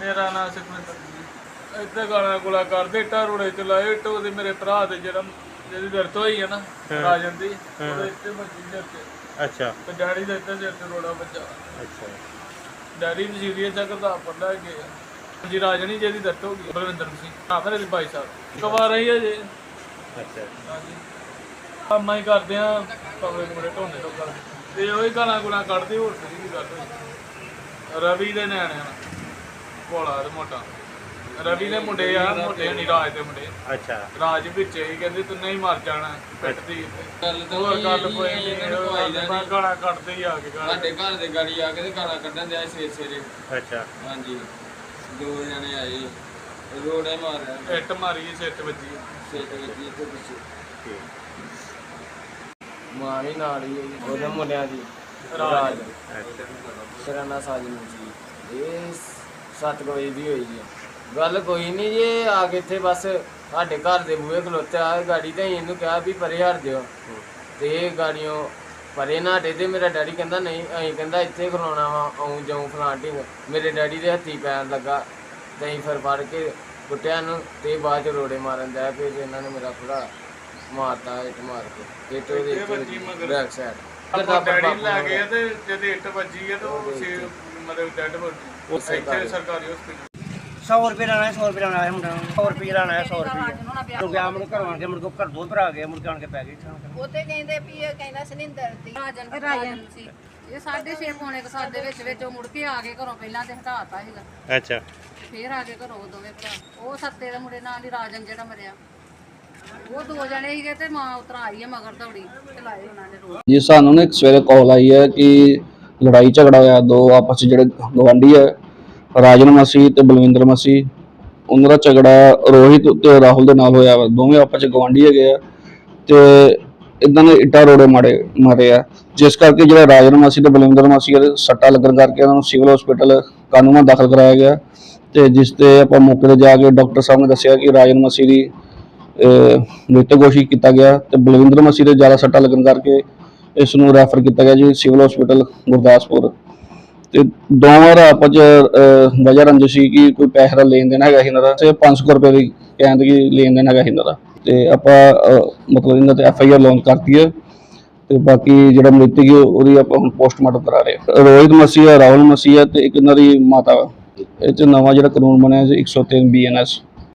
ਮੇਰਾ ਨਾਮ ਸੁਖਵਿੰਦਰ ਜੀ ਇੱਥੇ ਗਾਣਾ ਗੁਲਾ ਕਰਦੇ ਇੱਟਾਂ ਰੋੜੇ ਚ ਲਾਏ ਇੱਟ ਉਹਦੇ ਮੇਰੇ ਭਰਾ ਦੇ ਜਿਹੜਾ ਜਿਹਦੀ ਦਰਦ ਹੋਈ ਹੈ ਨਾ ਰਾਜਨ ਦੀ ਉਹਦੇ ਇੱਥੇ ਵੱਜੀ ਸਿਰ ਤੇ। ਅੱਛਾ। ਤੇ ਡੈਡੀ ਦੇ ਇੱਥੇ ਸਿਰ ਤੇ ਰੋੜਾ ਵੱਜਾ। ਅੱਛਾ। ਡੈਡੀ ਵੀ ਸੀਰੀਅਸ ਆ ਕਰਦਾ ਪੜਦਾ ਗਿਆ। ਜੀ ਰਾਜਨੀ ਜਿਹਦੀ ਦਰਦ ਹੋ ਗਈ ਬਲਵਿੰਦਰ ਸਿੰਘ। ਹਾਂ ਮੇਰੇ ਭਾਈ ਸਾਹਿਬ। ਕਵਾ ਰਹੀ ਹੈ ਜੀ। ਅੱਛਾ। ਹਾਂਜੀ। ਕੰਮਾਂ ਹੀ ਕਰਦੇ ਆ ਪਬਲਿਕ ਬੜੇ ਢੋਣੇ ਤੋਂ ਕਰਦੇ। ਤੇ ਉਹੀ ਗਾਣਾ ਗੁਣਾ ਕੱਢਦੇ ਹੋਰ ਕੀ ਕਰਦੇ ਰਵੀ ਦੇ ਨਿਆਣੇ ਆ ਭੋਲਾ ਤੇ ਮੋਟਾ। ਰਵੀ ਦੇ ਮੁੰਡੇ ਆ ਮੋਟੇ ਨਹੀਂ ਰਾਜ ਦੇ ਮੁੰਡੇ। ਅੱਛਾ। ਰਾਜ ਵਿੱਚ ਹੀ ਕਹਿੰਦੇ ਤੂੰ ਨਹੀਂ ਮਰ ਜਾਣਾ ਪਿੱਟਦੀ ਗੱਲ ਤਾਂ ਹੋਰ ਹੋਈ ਗੱਲ ਨੀ, ਕੋਈ ਇਹਨਾਂ ਨੂੰ ਭਾਈ ਨਹੀਂ ਦਾ ਮੈਂ ਗਾਣਾ ਕੱਢਦੇ ਹੀ ਆ ਕੇ ਗਾਣਾ ਸਾਡੇ ਘਰ ਦੇ ਗਾੜੀ ਆ ਕੇ ਤੇ ਗਾਲਾਂ ਕੱਢਣ ਦਿਆ ਸਵੇਰੇ ਸਵੇਰੇ। ਅੱਛਾ। ਹਾਂਜੀ। ਦੋ ਜਣੇ ਆਏ। ਰੋੜੇ ਮਾਰਿਆ। ਇੱਟ ਮਾਰੀ ਤੇ ਵੱਜੀ। ਸੇਟ ਵਿੱਚ ਇੱਥੇ ਪਿੱਛੇ। ਠੀਕ। ਮਾਂ ਵੀ ਨਾਲ ਹੀ ਉਹਦੇ ਮੁੰਡਿਆਂ ਦੀ। ਰਾਜ। ਅੱਛਾ ਮੇਰਾ ਨਾਂ ਸਾਜਨ ਜੀ। ਇਹ 7 ਵਜੇ ਦੀ ਹੋਈ ਹੈ ਗੱਲ ਕੋਈ ਨਹੀਂ ਜੀ ਆ ਕੇ ਇੱਥੇ ਬਸ ਸਾਡੇ ਘਰ ਦੇ ਬੂਹੇ ਖਲੋਤੇ ਆ ਗਾੜੀ ਤੇ ਇਹਨੂੰ ਕਿਹਾ ਵੀ ਪਰੇ ਹਟ ਦਿਓ ਤੇ ਇਹ ਗਾੜੀਆਂ ਪਰੇ ਨਾ ਹਟੇ ਤੇ ਮੇਰਾ ਡੈਡੀ ਕਹਿੰਦਾ ਨਹੀਂ ਅਸੀਂ ਕਹਿੰਦਾ ਇੱਥੇ ਖਲੋਣਾ ਵਾ ਆਉਂ ਜਾਉਂ ਫਲਾਂਟਿੰਗ ਮੇਰੇ ਡੈਡੀ ਦੇ ਹੱਥੀ ਪੈਣ ਲੱਗਾ ਤੇ ਅਸੀਂ ਫਿਰ ਫੜ ਕੇ ਕੁੱਟਿਆ ਨੂੰ ਤੇ ਬਾਅਦ ਚ ਰੋੜੇ ਮਾਰਨ ਦਾ ਫਿਰ ਇਹਨਾਂ ਨੇ ਮੇਰਾ ਭਰਾ ਮਾਰਤਾ ਇੱਟ ਮਾਰ ਕੇ। ਇੱਟ ਉਹਦੇ ਮਗਰ। Back side. ਡੈਡੀ ਲੈ ਗਏ ਤੇ ਜਦ ਇੱਟ ਵੱਜੀ ਹੈ ਤਾਂ ਉਹ ਮਤਲਬ ਡੈਡ ਬੋਡੀ ਇੱਥੇ ਸਰਕਾਰੀ। ਹਸਪੀਟਲ 100 ਰੁਪਏ ਲੈਣਾ ਹੈ 100 ਰੁਪਏ ਲੈਣਾ ਹੈ ਮੁੰਡਾ ਨੂੰ। 100 ਰੁਪਏ ਲੈਣਾ ਹੈ 100 ਰੁਪਏ ਤੂੰ ਗਿਆ ਮੁੜ ਘਰੋਂ ਆਣ ਕੇ ਮੁੜ ਕੇ ਘਰ ਦੋ ਭਰਾ ਗਏ ਮੁੜ ਕੇ ਆਣ ਕੇ ਪੈ ਗਏ। ਇੱਥੇ ਉਹਤੇ ਕਹਿੰਦੇ ਵੀ ਇਹ ਕਹਿੰਦਾ ਸਨਿੰਦਰ ਦੀ। ਰਾਜਨ ਰਾਜਨ। ਸੀ। ਇਹ 6:30 ਪੌਣੇ ਕੁ ਸੱਤ ਦੇ ਵਿੱਚ ਵਿੱਚ ਉਹ ਮੁੜ ਕੇ ਆ ਗਏ ਘਰੋਂ ਪਹਿਲਾਂ ਤੇ ਹਟਾਤਾ ਸੀਗਾ। ਅੱਛਾ। ਫੇਰ ਆ ਕੇ ਘਰੋਂ ਉਹ ਦੋਵੇਂ ਭਰਾ। ਉਹ ਸੱਤੇ ਦੇ ਮੁੰਡੇ ਨਾਲ ਹੀ ਰਾਜਨ ਜਿਹੜਾ ਮਰਿਆ। ਉਹ ਦੋ ਜਣੇ ਸੀਗੇ ਤੇ ਮਾਂ ਉਤਰਾ ਆਈ ਹੈ ਮਗਰ ਦੌੜੀ ਚਲਾਏ ਉਹਨਾਂ ਨੇ ਰੋਡ ਜੀ ਸਾਨੂੰ ਨਾ ਇੱਕ ਸਵੇਰੇ ਕਾਲ ਆਈ ਹੈ ਕਿ ਲੜਾਈ ਝਗੜਾ ਹੋਇਆ ਦੋ ਆਪਸ 'ਚ ਜਿਹੜੇ ਗਵਾਂਢੀ ਹੈ ਰਾਜਨ ਮਸੀਹ ਤੇ ਬਲਵਿੰਦਰ ਮਸੀਹ, ਉਹਨਾਂ ਦਾ ਝਗੜਾ ਰੋਹਿਤ ਤੇ ਰਾਹੁਲ ਦੇ ਨਾਲ ਹੋਇਆ ਵਾ। ਦੋਵੇਂ ਆਪਸ 'ਚ ਗਵਾਂਢੀ ਹੈਗੇ ਆ ਤੇ ਇਦਾਂ ਦੇ ਇੱਟਾਂ ਰੋੜੇ ਮਾਰੇ ਮਾਰੇ ਆ। ਜਿਸ ਕਰਕੇ ਜਿਹੜਾ ਰਾਜਨ ਮਾਸੀ ਤੇ ਬਲਵਿੰਦਰ ਮਾਸੀ ਦੇ ਸੱਟਾਂ ਲੱਗਣ ਕਰਕੇ ਉਹਨਾਂ ਨੂੰ ਸਿਵਲ ਹਸਪੀਟਲ ਕਾਨੂੰਨਾਂ ਦਾਖਲ ਕਰਾਇਆ ਗਿਆ। ਤੇ ਜਿਸ ਤੇ ਆਪਾਂ ਮੌਕੇ ਤੇ ਜਾ ਕੇ ਡਾਕਟਰ ਸਾਹਿਬ ਨੇ ਦੱਸਿਆ ਕਿ ਰਾਜਨ ਮਾਸੀ ਦੀ, ਅਹ ਮ੍ਰਿਤਕ ਘੋਸ਼ਿਤ ਕੀਤਾ ਗਿਆ ਤੇ ਬਲਵਿੰਦਰ ਮਸੀਹ ਦੇ ਜ਼ਿਆਦਾ ਸੱਟਾਂ ਲੱਗਣ ਕਰਕੇ ਇਸ ਨੂੰ ਰੈਫਰ ਕੀਤਾ ਗਿਆ ਜੀ ਸਿਵਲ ਹਸਪੀਟਲ ਗੁਰਦਾਸਪੁਰ। ਤੇ ਦੋਵਾਂ ਦਾ ਆਪਸ 'ਚ ਵਜ੍ਹਾ ਰੰਜਿਸ਼ ਸੀ ਕਿ ਕੋਈ ਪੈਸੇ ਦਾ ਲੈਣ ਦੇਣ ਹੈਗਾ ਸੀ ਇਹਨਾਂ ਦਾ। ਤੇ 500 ਰੁਪਏ ਦੀ ਕਹਿੰਦੇ ਕਿ ਲੈਣ ਦੇਣ ਹੈਗਾ ਸੀ ਇਹਨਾਂ ਦਾ। ਤੇ ਆਪਾਂ ਮਤਲਬ ਇਹਨਾਂ ਤੇ ਐਫ ਆਈ ਆਰ ਲੌਂਚ ਕਰਤੀ ਹੈ ਤੇ ਬਾਕੀ ਜਿਹੜਾ ਮ੍ਰਿਤਕ ਹੈ ਉਹਦੀ ਆਪਾਂ ਹੁਣ ਪੋਸਟਮਾਰਟਮ ਕਰਾ ਰਹੇ ਹਾਂ ਰੋਹਿਤ ਮਸੀਹ ਹੈ ਰਾਹੁਲ ਮਸੀਹ ਹੈ ਤੇ ਇੱਕ ਇਹਨਾਂ ਦੀ ਮਾਤਾ। ਵਾ। ਇਹ 'ਚ ਨਵਾਂ ਜਿਹੜਾ ਕਾਨੂੰਨ ਬਣਿਆ ਜੀ 103 ਬੀਐਨਐਸ